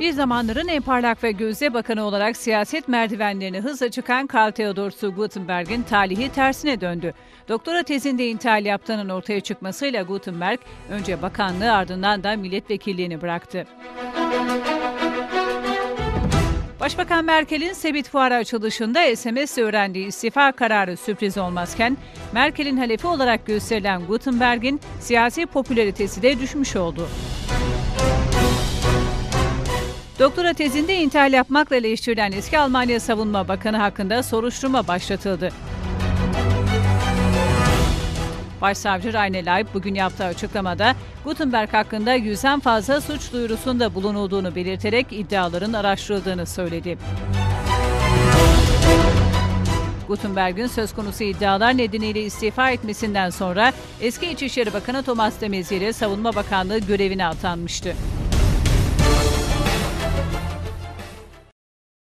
Bir zamanların en parlak ve gözde bakanı olarak siyaset merdivenlerini hızla çıkan Karl Theodor zu Gutenberg'in talihi tersine döndü. Doktora tezinde intihal yaptığının ortaya çıkmasıyla Gutenberg önce bakanlığı ardından da milletvekilliğini bıraktı. Başbakan Merkel'in Sebit Fuarı açılışında SMS öğrendiği istifa kararı sürpriz olmazken, Merkel'in halefi olarak gösterilen Gutenberg'in siyasi popülaritesi de düşmüş oldu. Doktora tezinde intihal yapmakla eleştirilen eski Almanya Savunma Bakanı hakkında soruşturma başlatıldı. Başsavcı Raine Leib bugün yaptığı açıklamada Gutenberg hakkında yüzden fazla suç duyurusunda bulunulduğunu belirterek iddiaların araştırıldığını söyledi. Gutenberg'in söz konusu iddialar nedeniyle istifa etmesinden sonra eski İçişleri Bakanı Thomas de Maizière Savunma Bakanlığı görevine atanmıştı.